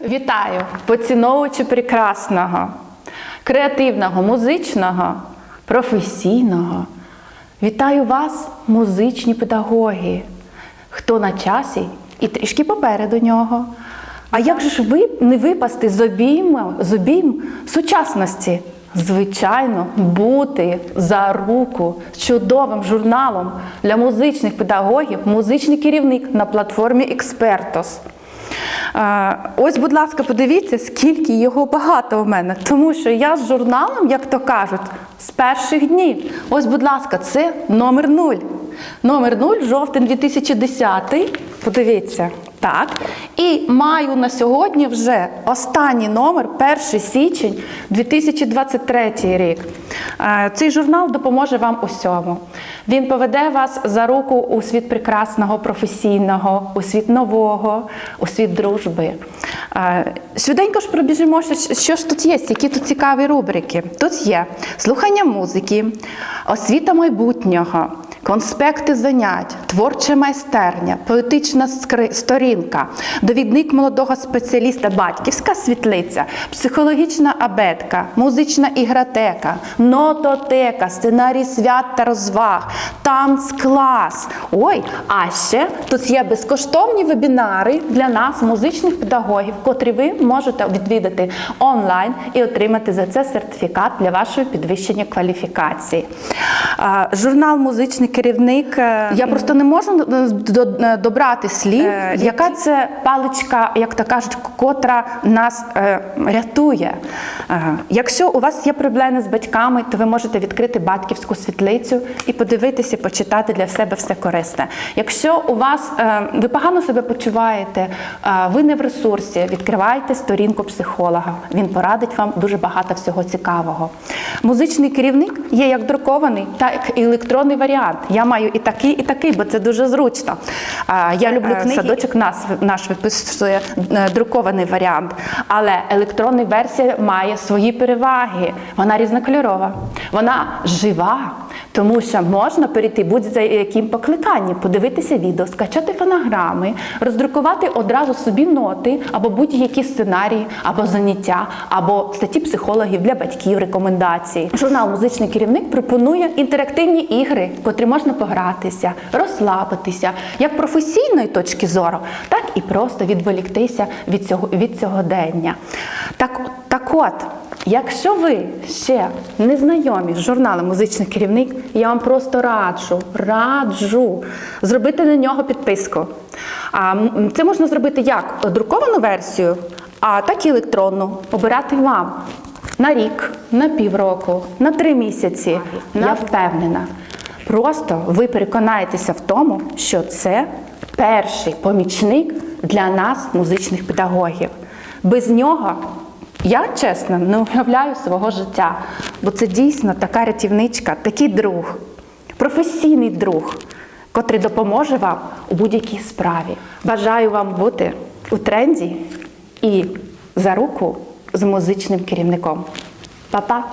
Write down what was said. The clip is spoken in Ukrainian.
Вітаю, поціновувачі прекрасного, креативного, музичного, професійного. Вітаю вас, музичні педагоги, хто на часі і трішки попереду нього. А як же ж ви не випасти з обійму, з обійм сучасності? Звичайно, бути за руку з чудовим журналом для музичних педагогів, музичний керівник на платформі Експертос. Ось, будь ласка, подивіться, скільки його багато у мене. Тому що я з журналом, як то кажуть, з перших днів. Ось, будь ласка, це номер 0. Номер 0, жовтень 2010. Подивіться. Так. І маю на сьогодні вже останній номер, 1 січень 2023 рік. Е, Цей журнал допоможе вам усьому. Він поведе вас за руку у світ прекрасного, професійного, у світ нового, у світ дружби. Е, Швиденько ж пробіжимо, що ж тут є, які тут цікаві рубрики. Тут є слухання музики, освіта майбутнього. Конспекти занять, творча майстерня, поетична сторінка, довідник молодого спеціаліста, батьківська світлиця, психологічна абетка, музична ігротека, нототека, сценарій свят та розваг, танцклас. Ой, а ще тут є безкоштовні вебінари для нас, музичних педагогів, котрі ви можете відвідати онлайн і отримати за це сертифікат для вашої підвищення кваліфікації. Журнал Музичний керівник. е, Я просто не можу е, е, добрати слів, яка це паличка, як то кажуть, котра нас рятує. Якщо у вас є проблеми з батьками, то ви можете відкрити батьківську світлицю і подивитися, почитати для себе все корисне. Якщо у вас ви погано себе почуваєте, ви не в ресурсі, відкривайте сторінку психолога. Він порадить вам дуже багато всього цікавого. Музичний керівник є як друкований, так і електронний варіант. Я маю і такий, і такий, бо це дуже зручно. Я люблю книги. Садочок нас наш виписує е, друкований варіант, але електронна версія має свої переваги. Вона різнокольорова, вона жива. Тому що можна перейти будь-за яким покликанням, подивитися відео, скачати фонограми, роздрукувати одразу собі ноти або будь-які сценарії, або заняття, або статті психологів для батьків, рекомендації. Журнал Музичний керівник пропонує інтерактивні ігри, котрі можна погратися, розслабитися, як професійної точки зору, так і просто відволіктися від цього від сьогодення. Так, так от. Якщо ви ще не знайомі з журналом Музичний керівник, я вам просто раджу, раджу зробити на нього підписку. Це можна зробити як друковану версію, а так і електронну. Обирати вам на рік, на півроку, на три місяці. Я впевнена. Просто ви переконаєтеся в тому, що це перший помічник для нас, музичних педагогів. Без нього я чесно не уявляю свого життя, бо це дійсно така рятівничка, такий друг, професійний друг, котрий допоможе вам у будь-якій справі. Бажаю вам бути у тренді і за руку з музичним керівником. Па-па!